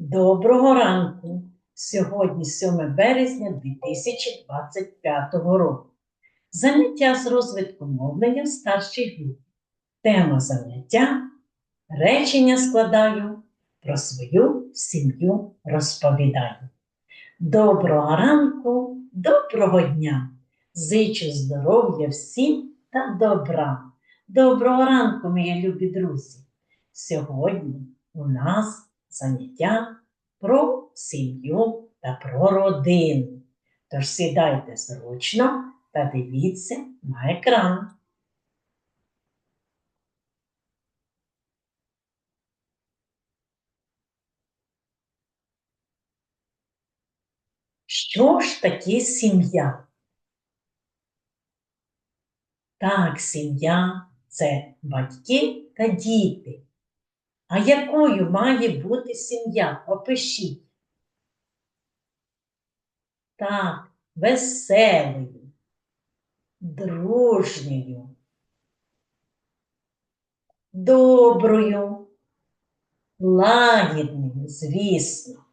Доброго ранку! Сьогодні 7 березня 2025 року. Заняття з розвитку мовлення в старшій. Тема заняття речення складаю, про свою сім'ю розповідаю. Доброго ранку, доброго дня! Зичу здоров'я всім та добра. Доброго ранку, мої любі друзі! Сьогодні у нас заняття про сім'ю та про родину. Тож сідайте зручно та дивіться на екран. Що ж таке сім'я? Так, сім'я це батьки та діти. А якою має бути сім'я? Опишіть. Так, веселою, дружньою, доброю, лагідною, звісно.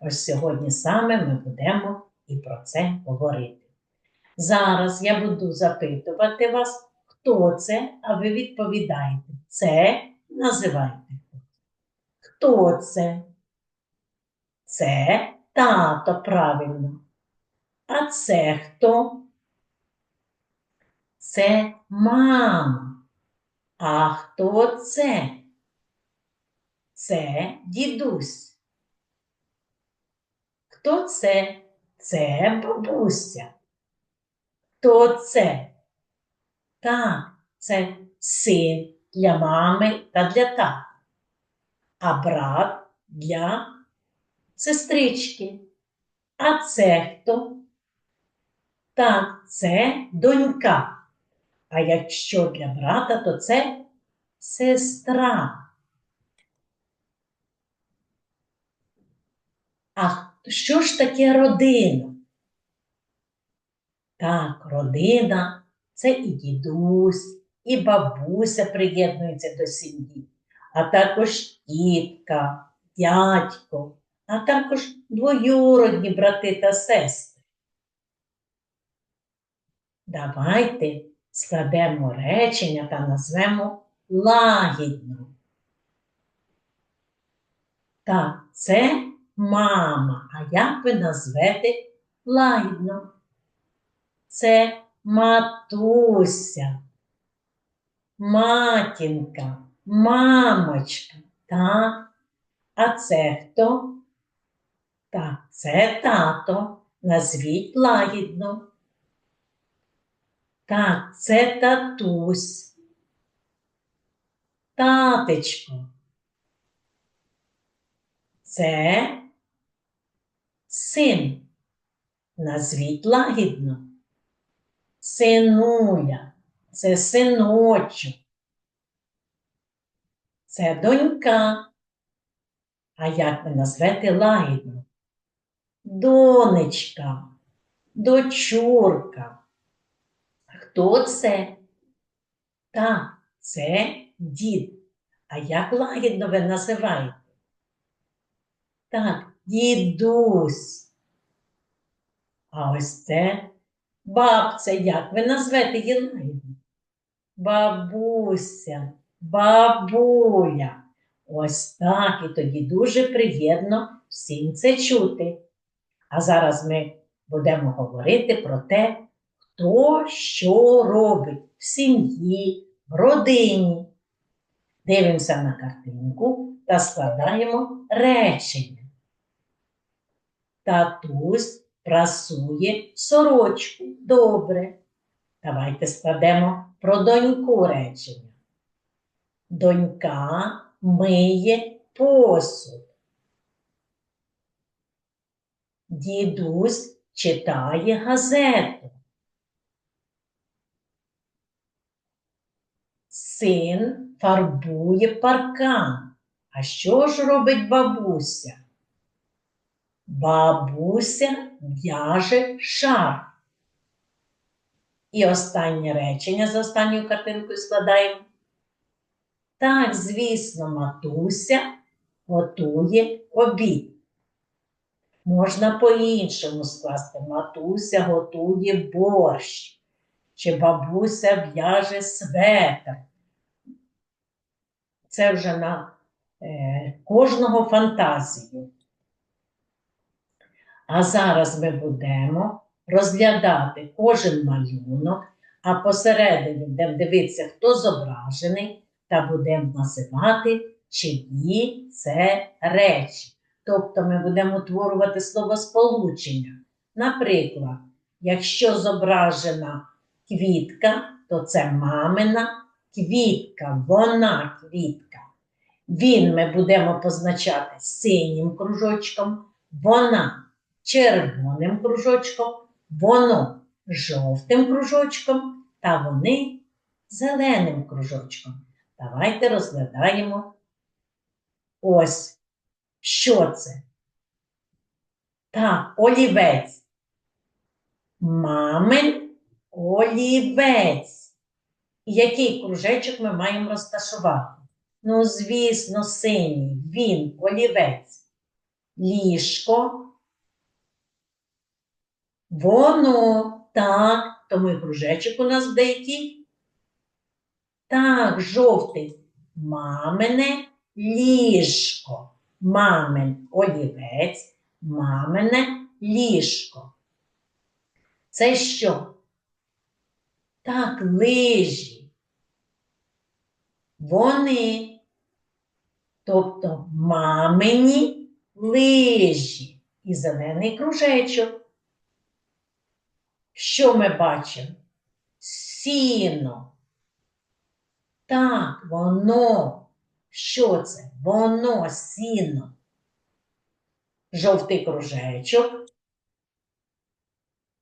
Ось сьогодні саме ми будемо і про це говорити. Зараз я буду запитувати вас, хто це, а ви відповідаєте. Це називайте. Хто це? Це тато правильно. А це хто? Це мама. А хто це? Це дідусь. Хто це? Це бабуся. Хто це? Так, це син для мами та для тата а брат для сестрички. А це хто? Так, це донька. А якщо для брата, то це сестра. А що ж таке родина? Так, родина це і дідусь, і бабуся приєднуються до сім'ї а також тітка, дядько, а також двоюродні брати та сестри. Давайте складемо речення та назвемо лагідно. Так, це мама, а як ви назвете лагідно? Це матуся, матінка. Мамочка, так? А це хто? Так, це тато. Назвіть лагідно. Так, це татусь. Татечко. Це син. Назвіть лагідно. Синуля. Це синочок. Це донька. А як ви назвете лагідно? Донечка, дочурка. Хто це? Так, це дід. А як лагідно ви називаєте? Так, дідусь. А ось це бабця, як ви назвете її лагідно? Бабуся бабуля. Ось так і тоді дуже приємно всім це чути. А зараз ми будемо говорити про те, хто що робить в сім'ї, в родині. Дивимося на картинку та складаємо речення. Татусь прасує сорочку. Добре. Давайте складемо про доньку речення. Донька миє посуд. Дідусь читає газету. Син фарбує паркан. А що ж робить бабуся? Бабуся в'яже шар. І останнє речення за останньою картинкою складаємо. Так, звісно, матуся готує обід. Можна по-іншому скласти. Матуся готує борщ, чи бабуся в'яже светр. Це вже на е, кожного фантазію. А зараз ми будемо розглядати кожен малюнок, а посередині будемо дивитися, хто зображений, та будемо називати, чиї це речі. Тобто ми будемо утворювати словосполучення. Наприклад, якщо зображена квітка, то це мамина квітка, вона квітка. Він ми будемо позначати синім кружочком, вона червоним кружочком, воно жовтим кружочком та вони зеленим кружочком. Давайте розглядаємо ось що це. Так, олівець. Мамин олівець. Який кружечок ми маємо розташувати? Ну, звісно, синій, він олівець. Ліжко. Воно. Так, тому і кружечок у нас деякий. Так, жовтий. Мамине ліжко. Мамин олівець, мамине ліжко. Це що? Так, лижі. Вони, тобто мамині лижі і зелений кружечок. Що ми бачимо? Сіно. Так, воно. Що це? Воно сіно. Жовтий кружечок.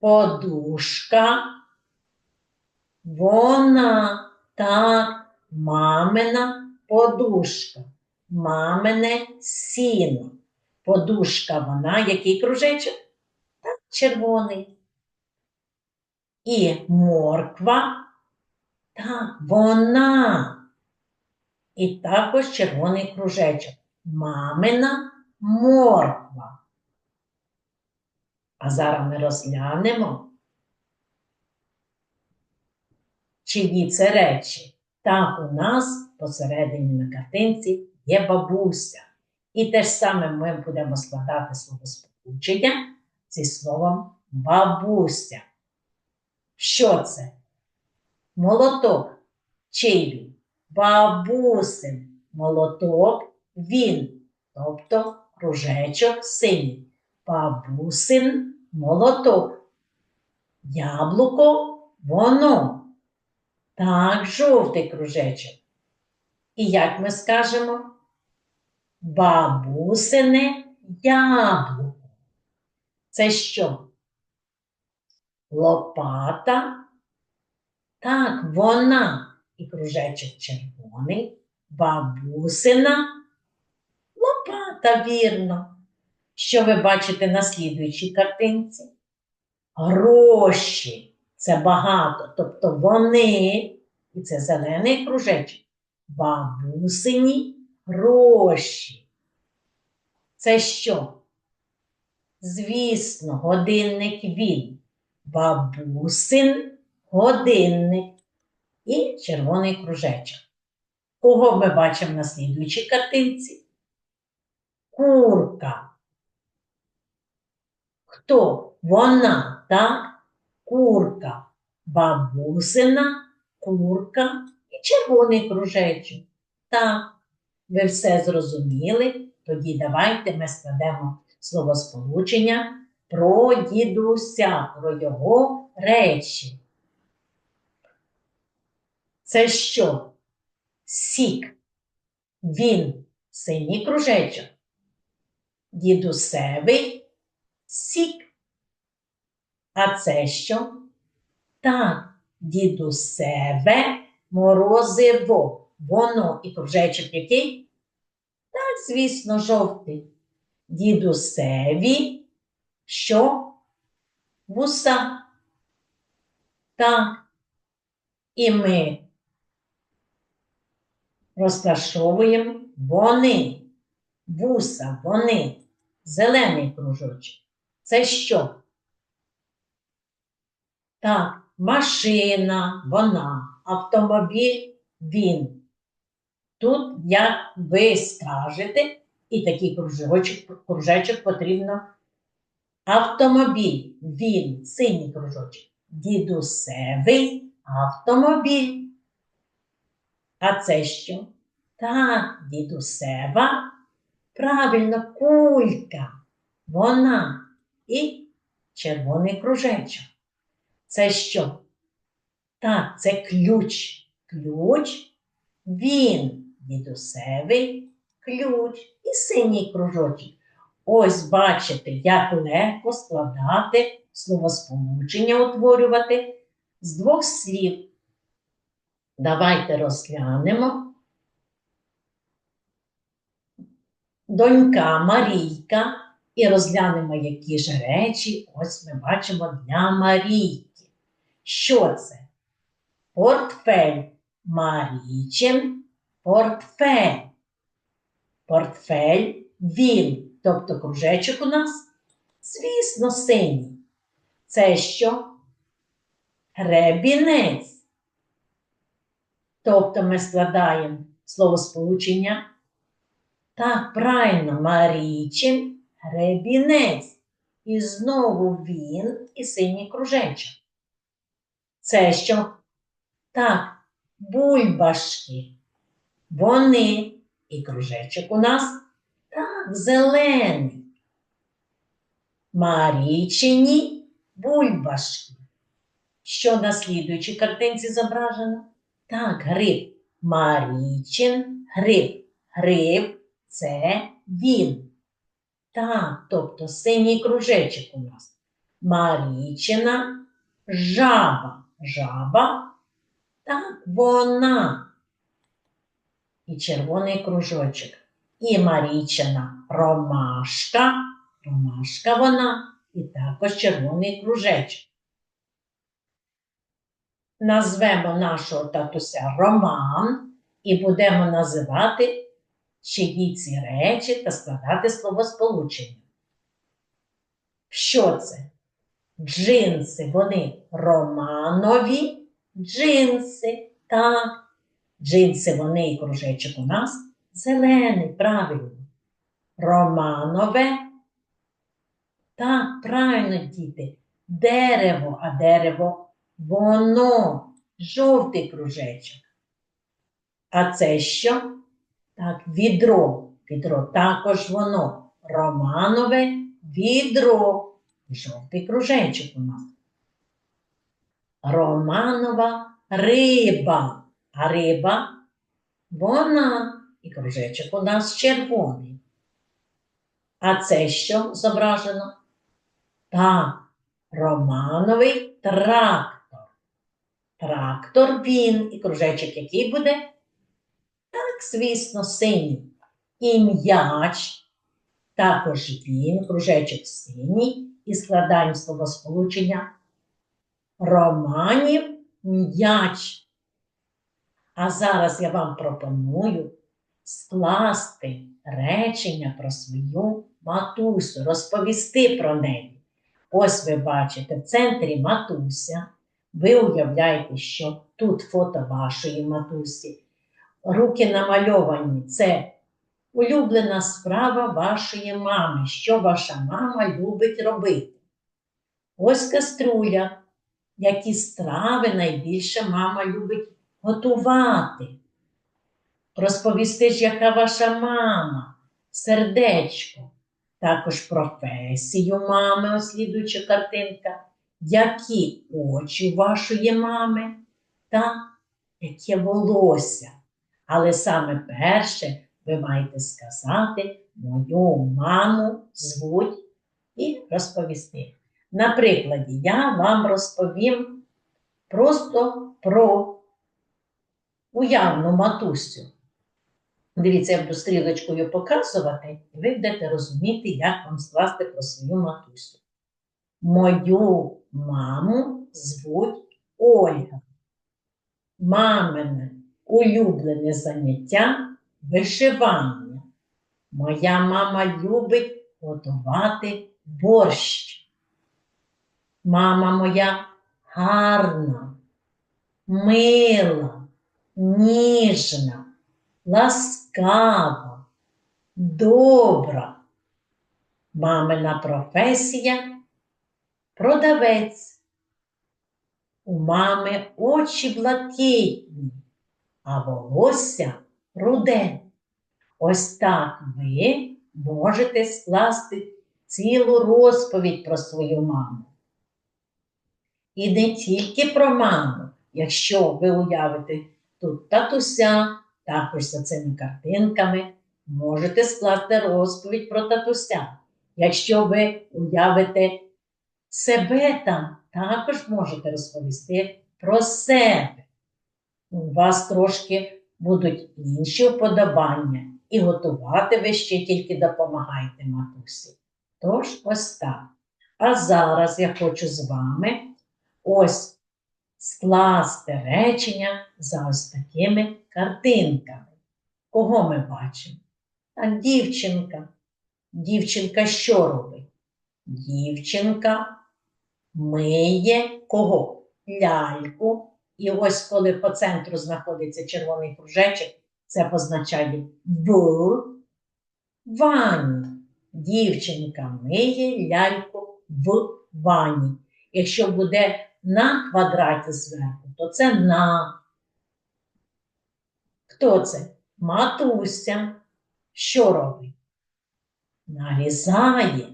Подушка. Вона. Так, мамина подушка. Мамине сіно. Подушка вона, який кружечок? Так, червоний. І морква. Так, вона. І також червоний кружечок. Мамина морква. А зараз ми розглянемо, чиї це речі. Так, у нас посередині на картинці є бабуся. І те ж саме ми будемо складати словосполучення зі словом бабуся. Що це? Молоток. Чий він? Бабусин. Молоток він. Тобто кружечок синій. Бабусин молоток. Яблуко воно. Так, жовтий кружечок. І як ми скажемо? Бабусине яблуко. Це що? Лопата. Так, вона і кружечок червоний, бабусина, лопата, вірно. Що ви бачите на слідуючій картинці? Гроші. Це багато. Тобто вони, і це зелений кружечок, бабусині гроші. Це що? Звісно, годинник він. Бабусин годинник і червоний кружечок. Кого ми бачимо на слідуючій картинці? Курка. Хто? Вона, так? Курка. Бабусина, курка і червоний кружечок. Так, ви все зрозуміли? Тоді давайте ми складемо словосполучення про дідуся, про його речі. Це що? Сік. Він синій кружечок. Дідусевий сік. А це що? Так, дідусеве морозиво. Воно і кружечок який? Так, звісно, жовтий. Дідусеві що? Вуса. Так. І ми розташовуємо вони. Вуса, вони зелений кружочок. Це що? Так, машина, вона, автомобіль, він. Тут, як ви скажете, і такий кружочок, кружечок потрібно. Автомобіль, він, синій кружочок, дідусевий автомобіль. А це що? Так, дідусева. Правильно, кулька. Вона і червоний кружечок. Це що? Так, це ключ. Ключ, він, дідусевий ключ і синій кружочок. Ось бачите, як легко складати словосполучення, утворювати з двох слів. Давайте розглянемо. Донька Марійка. І розглянемо, які ж речі ось ми бачимо для Марійки. Що це? Портфель Марійчин, портфель. Портфель він, тобто кружечок у нас, звісно, синій. Це що? Гребінець. Тобто ми складаємо словосполучення. Так, правильно, Марійчин гребінець. І знову він і синій кружечок. Це що? Так, бульбашки. Вони і кружечок у нас так, зелений. Марічині бульбашки. Що на слідуючій картинці зображено? Так, гриб. Марічин гриб. Гриб це він. Так, тобто синій кружечок у нас. Марічина жаба. Жаба. Так, вона. І червоний кружочок. І Марічина ромашка. Ромашка вона. І також червоний кружечок. Назвемо нашого татуся Роман і будемо називати чиї ці речі та складати словосполучення. Що це? Джинси, вони романові джинси. Так. Джинси, вони і кружечок у нас зелений, правильно. Романове. Так, правильно, діти. Дерево, а дерево воно, жовтий кружечок. А це що? Так, відро. Відро також воно. Романове відро. Жовтий кружечок у нас. Романова риба. А риба вона. І кружечок у нас червоний. А це що зображено? Так, Романовий трактор. Трактор він. І кружечок який буде? Так, звісно, синій. І м'яч. Також він, кружечок синій. І складаємо словосполучення Романів м'яч. А зараз я вам пропоную скласти речення про свою матусю, розповісти про неї. Ось ви бачите, в центрі матуся. Ви уявляєте, що тут фото вашої матусі. Руки намальовані це улюблена справа вашої мами, що ваша мама любить робити. Ось каструля, які страви найбільше мама любить готувати. Розповісти ж, яка ваша мама, сердечко, також професію мами, ослідуюча картинка, які очі вашої мами та яке волосся. Але саме перше ви маєте сказати мою маму звуть і розповісти. На прикладі я вам розповім просто про уявну матусю. Дивіться, я буду стрілочкою показувати, і ви будете розуміти, як вам скласти про свою матусю. Мою маму звуть Ольга. Мамине улюблене заняття вишивання. Моя мама любить готувати борщ. Мама моя гарна, мила, ніжна, ласкава, добра. Мамина професія продавець. У мами очі блакитні, а волосся руде. Ось так ви можете скласти цілу розповідь про свою маму. І не тільки про маму, якщо ви уявите тут татуся, також за цими картинками, можете скласти розповідь про татуся. Якщо ви уявите себе там, також можете розповісти про себе. У вас трошки будуть інші вподобання, і готувати ви ще тільки допомагаєте матусі. Тож ось так. А зараз я хочу з вами ось скласти речення за ось такими картинками. Кого ми бачимо? Так, дівчинка. Дівчинка що робить? Дівчинка миє кого? Ляльку. І ось коли по центру знаходиться червоний кружечок, це позначає в ванні. Дівчинка миє ляльку в ванні. Якщо буде на квадраті зверху, то це на. Хто це? Матуся. Що робить? Нарізає.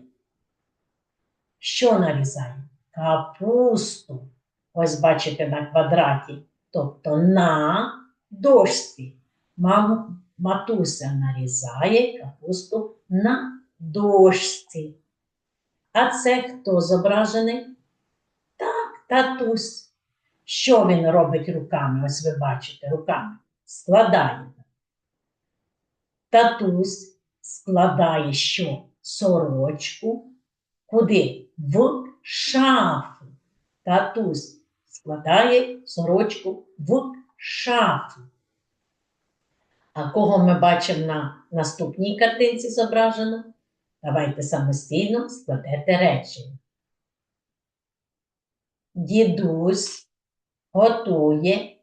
Що нарізає? Капусту. Ось бачите на квадраті. Тобто на дошці. Мам, матуся нарізає капусту на дошці. А це хто зображений? Так, татусь. Що він робить руками? Ось ви бачите, руками. Складає. Татусь складає що? Сорочку. Куди? В шафу. Татусь складає сорочку в шафу. А кого ми бачимо на наступній картинці зображено? Давайте самостійно складете речення. Дідусь готує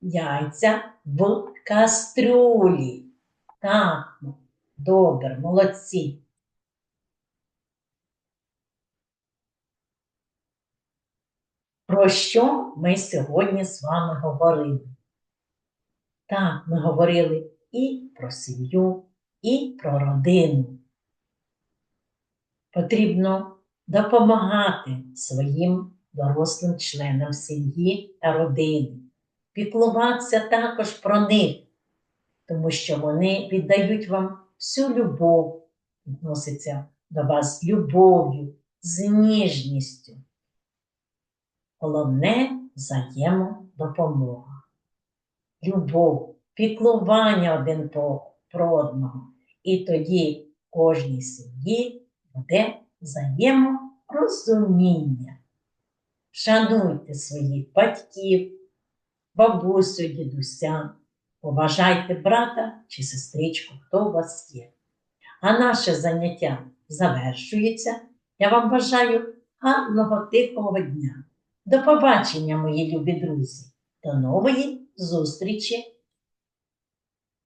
яйця в кастрюлі. Так, добре, молодці. Про що ми сьогодні з вами говорили? Так, ми говорили і про сім'ю, і про родину. Потрібно допомагати своїм дорослим членам сім'ї та родини, піклуватися також про них, тому що вони віддають вам всю любов, відносяться до вас з любов'ю, з ніжністю. Головне взаємодопомога. Любов, піклування один про одного. І тоді кожній сім'ї буде взаєморозуміння. Шануйте своїх батьків, бабусю, дідуся, поважайте брата чи сестричку, хто у вас є. А наше заняття завершується. Я вам бажаю гарного тихого дня. До побачення, мої любі друзі. До нової зустрічі!